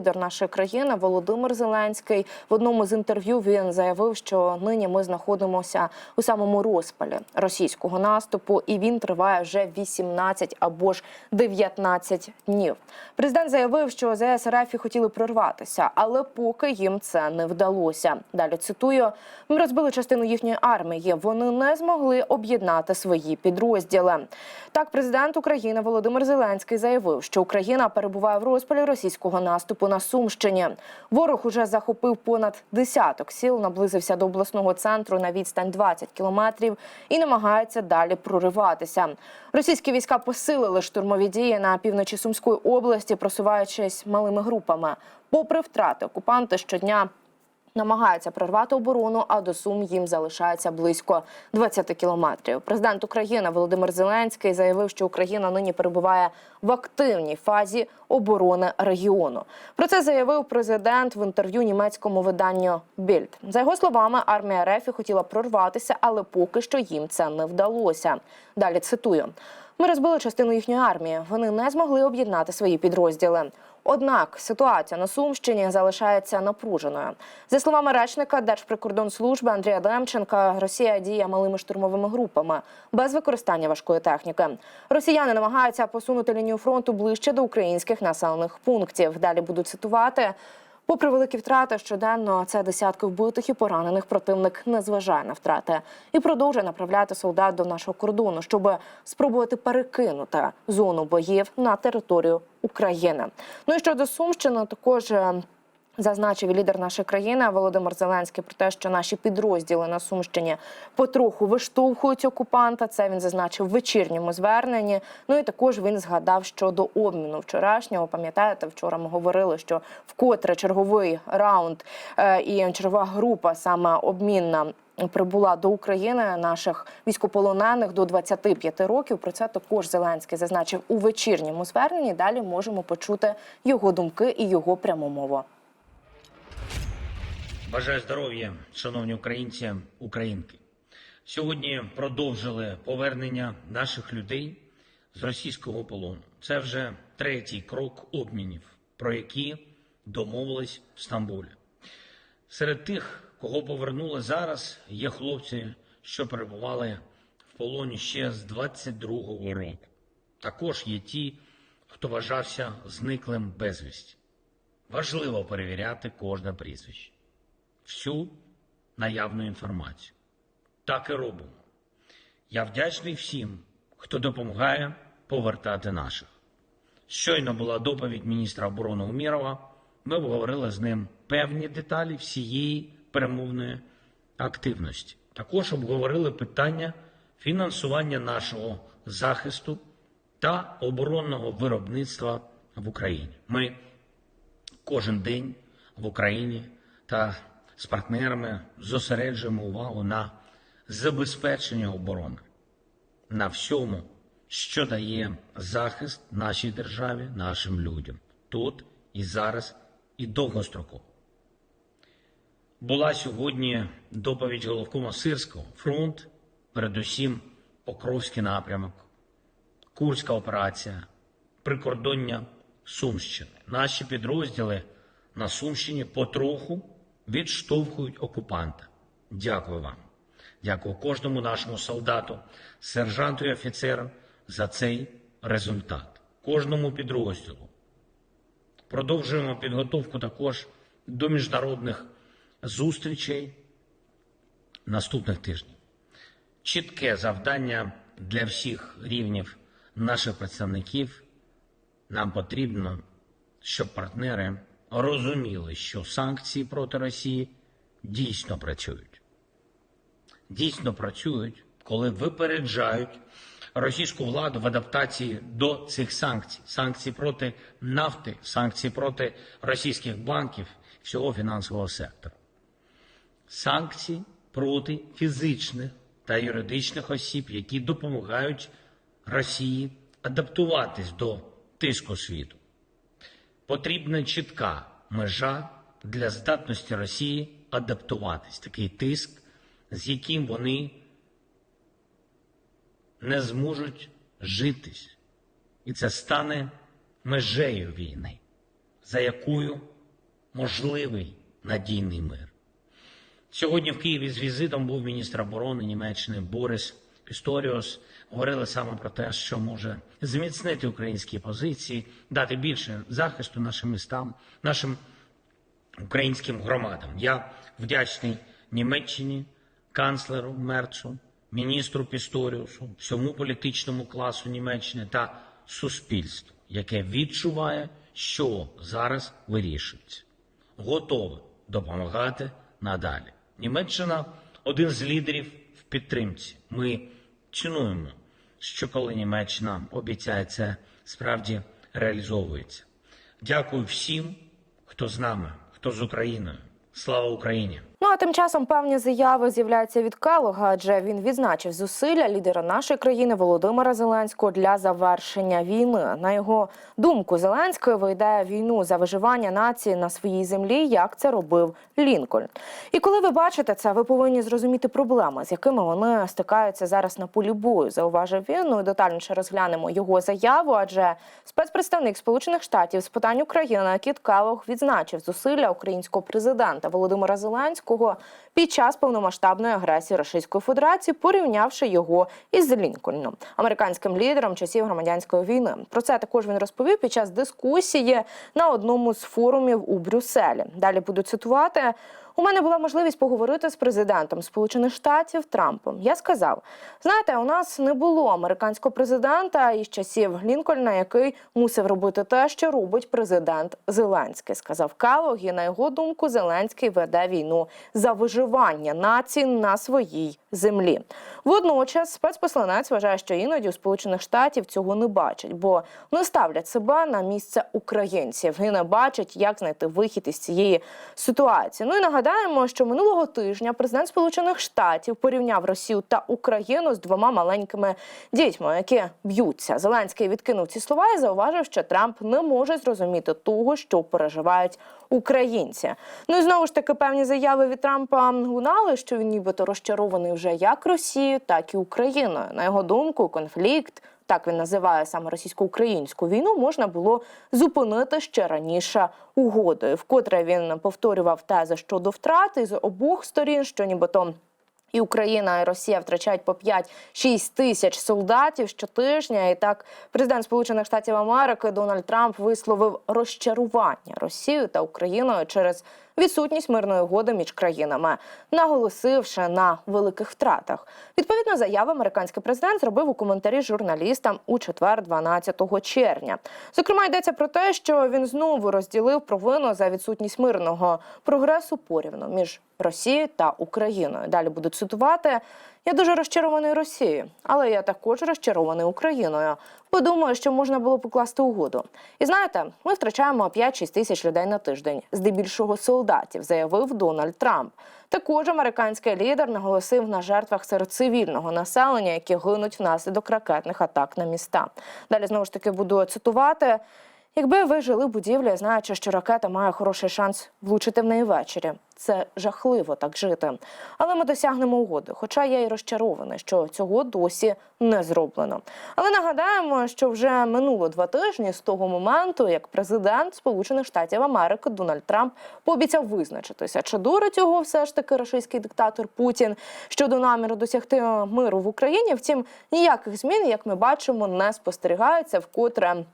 лідер нашої країни Володимир Зеленський. В одному з інтерв'ю він заявив, що нині ми знаходимося у самому розпалі російського наступу, і він триває вже 18 або ж 19 днів. Президент заявив, що ЗС РФ хотіли прорватися, але поки їм це не вдалося. Далі цитую: ми розбили частину їхньої армії. Вони не змогли об'єднати свої підрозділи. Так, президент України Володимир Зеленський заявив, що Україна перебуває в розпалі російського наступу на Сумщині. Ворог уже захопив понад десяток сіл, наблизився до обласного центру на відстань 20 кілометрів і намагається далі прориватися. Російські війська посилили штурмові дії на півночі Сумської області, просуваючись малими групами. Попри втрати, окупанти щодня намагаються прорвати оборону, а до Сум їм залишається близько 20 кілометрів. Президент України Володимир Зеленський заявив, що Україна нині перебуває в активній фазі оборони регіону. Про це заявив президент в інтерв'ю німецькому виданню Більд. За його словами, армія РФ хотіла прорватися, але поки що їм це не вдалося. Далі цитую. Ми розбили частину їхньої армії. Вони не змогли об'єднати свої підрозділи. Однак ситуація на Сумщині залишається напруженою. За словами речника Держприкордонслужби Андрія Демченка, Росія діє малими штурмовими групами без використання важкої техніки. Росіяни намагаються посунути лінію фронту ближче до українських населених пунктів. Далі буду цитувати. Попри великі втрати, щоденно це десятки вбитих і поранених. Противник не зважає на втрати і продовжує направляти солдат до нашого кордону, щоб спробувати перекинути зону боїв на територію України. Ну і щодо Сумщини, також. Зазначив лідер нашої країни Володимир Зеленський про те, що наші підрозділи на Сумщині потроху виштовхують окупанта. Це він зазначив в вечірньому зверненні. Ну і також він згадав щодо обміну вчорашнього. Пам'ятаєте, вчора ми говорили, що вкотре черговий раунд е, і чергова група саме обмінна. Прибула до України наших військополонених до 25 років. Про це також Зеленський зазначив у вечірньому зверненні. Далі можемо почути його думки і його пряму. Бажаю здоров'я, шановні українці, українки. Сьогодні продовжили повернення наших людей з російського полону. Це вже третій крок обмінів, про які домовились в Стамбулі. Серед тих, кого повернули зараз, є хлопці, що перебували в полоні ще з 22-го року. Також є ті, хто вважався зниклим безвісті. Важливо перевіряти кожне прізвище всю наявну інформацію. Так і робимо. Я вдячний всім, хто допомагає повертати наших. Щойно була доповідь міністра оборони Умірова. Ми обговорили з ним певні деталі всієї перемовної активності. Також обговорили питання фінансування нашого захисту та оборонного виробництва в Україні. Ми кожен день в Україні та з партнерами зосереджуємо увагу на забезпечення оборони, на всьому, що дає захист нашій державі, нашим людям тут і зараз, і довгостроково. Була сьогодні доповідь головкома Сирського, фронт, передусім Покровський напрямок, Курська операція, прикордоння Сумщини. Наші підрозділи на Сумщині потроху відштовхують окупанта. Дякую вам. Дякую кожному нашому солдату, сержанту і офіцеру за цей результат, кожному підрозділу. Продовжуємо підготовку також до міжнародних зустрічей наступних тижнів. Чітке завдання для всіх рівнів наших представників. Нам потрібно, щоб партнери розуміли, що санкції проти Росії дійсно працюють. Дійсно працюють, коли випереджають російську владу в адаптації до цих санкцій: санкцій проти нафти, санкцій проти російських банків, всього фінансового сектору, санкції проти фізичних та юридичних осіб, які допомагають Росії адаптуватись до тиску світу. Потрібна чітка межа для здатності Росії адаптуватись, такий тиск, з яким вони не зможуть житись. І це стане межею війни. за якою можливий надійний мир. Сьогодні в Києві з візитом був міністр оборони Німеччини Борис Пісторіус. Говорили саме про те, що може зміцнити українські позиції, дати більше захисту нашим містам, нашим українським громадам. Я вдячний Німеччині, канцлеру Мерцу, міністру Пісторіусу, всьому політичному класу Німеччини та суспільству, яке відчуває, що зараз вирішується готове допомагати надалі. Німеччина один з лідерів в підтримці. Ми цінуємо, що коли Німеччина обіцяє це справді реалізовується. Дякую всім, хто з нами, хто з Україною. Слава Україні! Ну а тим часом певні заяви з'являються від Калуга, адже він відзначив зусилля лідера нашої країни Володимира Зеленського для завершення війни. На його думку, Зеленський вийде війну за виживання нації на своїй землі, як це робив Лінкольн. І коли ви бачите це, ви повинні зрозуміти проблеми, з якими вони стикаються зараз на полі бою. Зауважив він. Ну і детальніше розглянемо його заяву. Адже спецпредставник Сполучених Штатів з питань України Кіт Калуг відзначив зусилля українського президента Володимира Зеленського під час повномасштабної агресії Російської Федерації, порівнявши його із Лінкольном, американським лідером часів громадянської війни. Про це також він розповів під час дискусії на одному з форумів у Брюсселі. Далі буду цитувати. У мене була можливість поговорити з президентом Сполучених Штатів Трампом. Я сказав: знаєте, у нас не було американського президента із часів Лінкольна, який мусив робити те, що робить президент Зеленський. Сказав Калог, і на його думку, Зеленський веде війну за виживання нації на своїй землі. Водночас спецпосланець вважає, що іноді у Сполучених Штатів цього не бачать, бо не ставлять себе на місце українців і не бачать, як знайти вихід із цієї ситуації. Ну і нагадаємо, що минулого тижня президент Сполучених Штатів порівняв Росію та Україну з двома маленькими дітьми, які б'ються. Зеленський відкинув ці слова і зауважив, що Трамп не може зрозуміти того, що переживають українці. Ну і знову ж таки певні заяви від Трампа лунали, що він нібито розчарований вже як Росією, так і Україною. На його думку, конфлікт. Так він називає саме російсько-українську війну, можна було зупинити ще раніше угодою. Вкотре він повторював тези щодо втрати з обох сторін, що нібито і Україна, і Росія втрачають по 5-6 тисяч солдатів щотижня. І так президент Сполучених Штатів Америки Дональд Трамп висловив розчарування Росією та Україною через відсутність мирної угоди між країнами, наголосивши на великих втратах. Відповідно, заяву американський президент зробив у коментарі журналістам у четвер, 12 червня. Зокрема, йдеться про те, що він знову розділив провину за відсутність мирного прогресу порівну між Росією та Україною. Далі буду цитувати. Я дуже розчарований Росією, але я також розчарований Україною. Бо думаю, що можна було покласти угоду. І знаєте, ми втрачаємо 5-6 тисяч людей на тиждень, здебільшого солдатів, заявив Дональд Трамп. Також американський лідер наголосив на жертвах серед цивільного населення, які гинуть внаслідок ракетних атак на міста. Далі знову ж таки буду цитувати. Якби ви жили в будівлі, знаючи, що ракета має хороший шанс влучити в неї ввечері. Це жахливо так жити. Але ми досягнемо угоди. Хоча я й розчарований, що цього досі не зроблено. Але нагадаємо, що вже минуло два тижні з того моменту, як президент Сполучених Штатів Америки Дональд Трамп пообіцяв визначитися, чи дурить його все ж таки російський диктатор Путін щодо наміру досягти миру в Україні. Втім, ніяких змін, як ми бачимо, не спостерігається вкотре.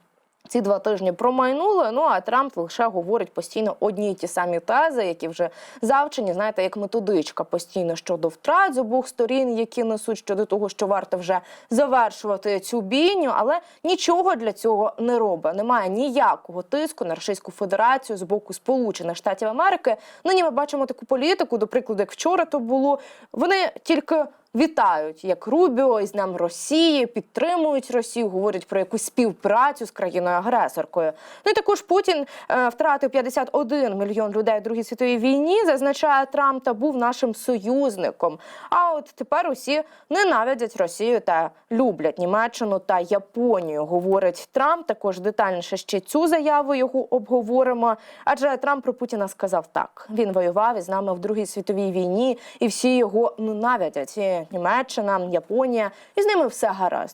Ці два тижні промайнули. Ну а Трамп лише говорить постійно одні й ті самі тези, які вже завчені, знаєте, як методичка постійно щодо втрат з обох сторін, які несуть щодо того, що варто вже завершувати цю бійню, але нічого для цього не робить. Немає ніякого тиску на Російську Федерацію з боку Сполучених Штатів Америки. Нині ми бачимо таку політику, до прикладу, як вчора то було. Вони тільки вітають як Рубіо із Днем Росії, підтримують Росію, говорять про якусь співпрацю з країною-агресоркою. Ну і також Путін е, втратив 51 мільйон людей у Другій світовій війні. Зазначає Трамп та був нашим союзником. А от тепер усі ненавидять Росію та люблять Німеччину та Японію. Говорить Трамп. Також детальніше ще цю заяву його обговоримо. Адже Трамп про Путіна сказав так: він воював із нами в Другій світовій війні, і всі його ненавидять. І Німеччина, Японія, і з ними все гаразд.